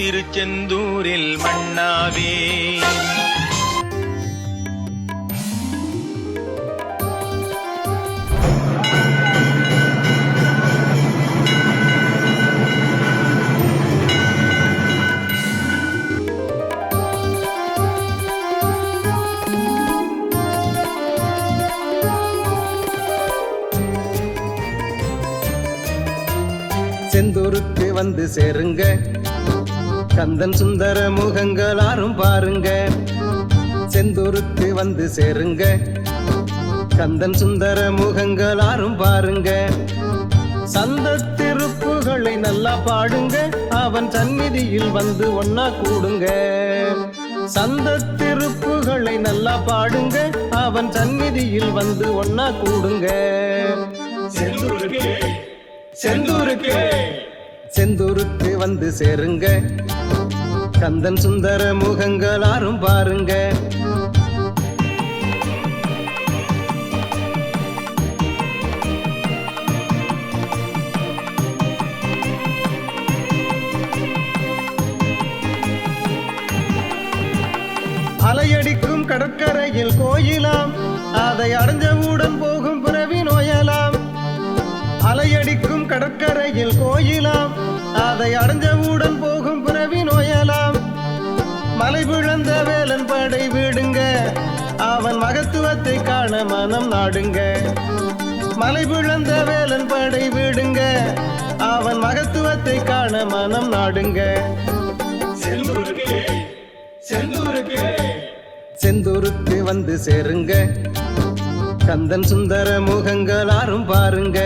திருச்செந்தூரில் மண்ணாவே செந்தூருக்கு வந்து சேருங்க. கந்தன் சுந்தர முகங்களாரும் பாருங்க. செந்தூருக்கு வந்து சேருங்க. கந்தன் சுந்தர முகங்களாரும் பாருங்க. சந்த திருப்புகளை நல்லா பாடுங்க. அவன் சந்நிதியில் வந்து ஒன்னா கூடுங்க. சந்த திருப்புகளை நல்லா பாடுங்க. அவன் சந்நிதியில் வந்து ஒன்னா கூடுங்க. செந்தூருக்கு செந்தூருக்கு. செந்தூருக்கு வந்து சேருங்க. கந்தன் சுந்தர முகங்களாரும் பாருங்க. அலையடிக்கும் கடற்கரையில் கோயிலாம். அதை அடைஞ்சவுடன் போகும் அலையடிக்கும் கடற்கரையில் கோயிலாம். அதை அடைஞ்சவுடன் போகும் பிறவி நோயலாம். மலை விழுந்த வேலன் படை விடுங்க. அவன் மகத்துவத்தை காண மனம் நாடுங்க. மலை விழுந்த வேலன் படை விடுங்க. அவன் மகத்துவத்தை காண மனம் நாடுங்க. செந்தூருக்கு வந்து சேருங்க. கந்தன் சுந்தர முகங்களாரும் பாருங்க.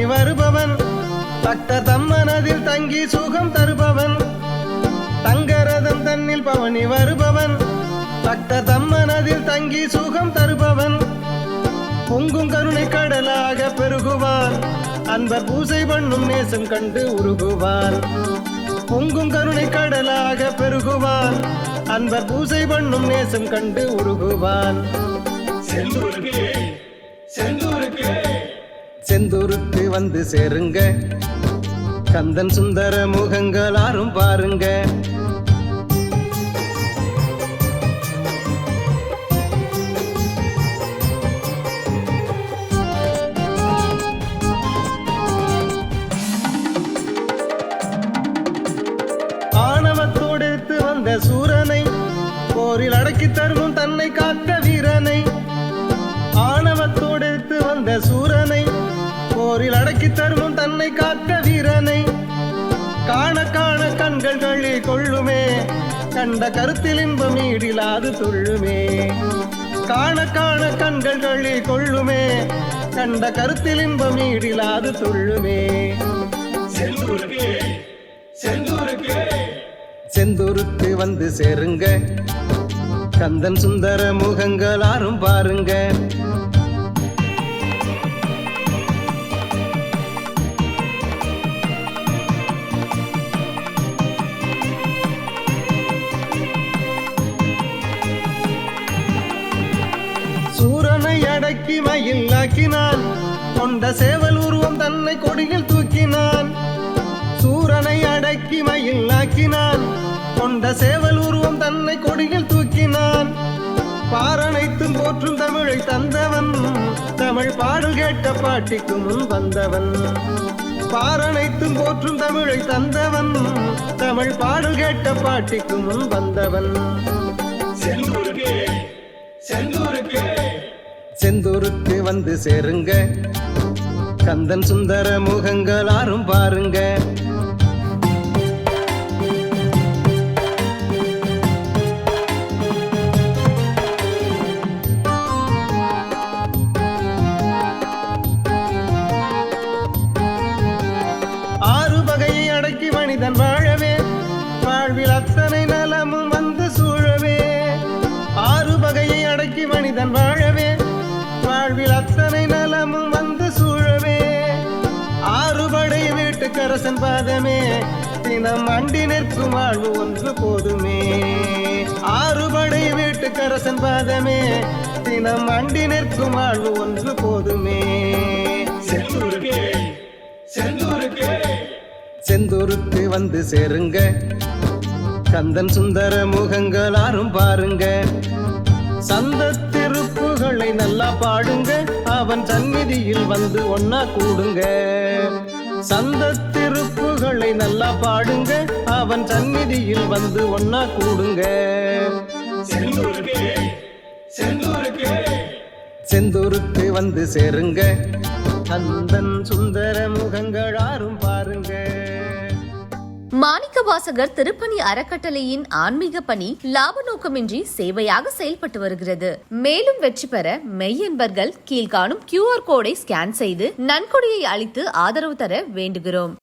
சுவாமி வருபவன். பக்த தம்மனதில் தங்கி சுகம் தருபவன். தங்கரதம் தன்னில் பவனி வருபவன். பக்த தம்மனதில் தங்கி சுகம் தருபவன். பொங்கும் கருணை கடலாக பெருகுவான் அன்பர் பூசை பண்ணும் நேசம் கண்டு உருகுவான் பொங்கும் கருணை கடலாக பெருகுவான் அன்பர் பூசை பண்ணும் நேசம் கண்டு உருகுவான் செந்தூருக்கு. வந்து சேருங்க. கந்தன் சுந்தர முகங்களாரும் பாருங்க. ஆணவத்தோடுத்து வந்த சூரனை போரில் அடக்கி தருவும் தன்னை காத்த வீரனை. ஆணவத்தோடுத்து வந்த சூரனை போரில் அடக்கி தருவும் தன்னை காக்க வீரனை. காண காண கண்கள் கள்ளி கொள்ளுமே கண்ட கருத்தில் இன்பம் ஈடிலாது துள்ளுமே. காண காண கண்கள் கள்ளி கொள்ளுமே கண்ட கருத்தில் இன்பம் ஈடிலாது துள்ளுமே. செந்தூருக்கு வந்து சேருங்க. கந்தன் சுந்தர முகங்களாரும் பாருங்க. சூரனை மயில் ஆக்கினான் கொண்ட சேவல் உருவம் தன்னை கொடியில் தூக்கினான். சூரனை அடக்கி மயில் ஆக்கினான் கொண்ட சேவல் உருவம் தன்னை கொடியில் தூக்கினான். பாரனைத்தும் போற்றும் தமிழை தந்தவன் தமிழ் பாடல் கேட்ட பாட்டிக்கு முன் வந்தவன். பாரனைத்தும் போற்றும் தமிழை தந்தவன் தமிழ் பாடல் கேட்ட பாட்டிக்கு முன் வந்தவன். செந்தூருக்கு வந்து சேருங்க. கந்தன் சுந்தர முகங்களாரும் பாருங்க. ஆறு வகையை அடக்கி மனிதன் வாழவே. வாழ்வில் அத்தனை தினம் அண்டி நிற்கும் வாழ்வு ஒன்று போதுமே. ஆறுபடை வீட்டுக்கரசன் பாதமே. தினம் அண்டி நிற்கும் வாழ்வு ஒன்று போதுமே. செந்தூருக்கே செந்தூருக்கே. செந்தூருக்கு வந்து சேருங்க. கந்தன் சுந்தர முகங்கள் ஆறும் பாருங்க. சந்த திருப்புகளை நல்லா பாடுங்க. அவன் சந்நிதியில் வந்து ஒன்னா கூடுங்க. சந்த திருப்புகளை நல்லா பாடுங்க. அவன் சந்நிதியில் வந்து ஒன்னா கூடுங்க. செந்தூருக்கே வந்து சேருங்க. கந்தன் சுந்தர முகங்கள் ஆறும் பாருங்க. மாணிக்கவாசகர் திருப்பணி அறக்கட்டளையின் ஆன்மீக பணி லாப நோக்கமின்றி சேவையாக செயல்பட்டு வருகிறது. மேலும் வெற்றி பெற மெய்யன்பர்கள் கீழ்காணும் கியூஆர் கோடை ஸ்கேன் செய்து நன்கொடையை அளித்து ஆதரவு தர வேண்டுகிறோம்.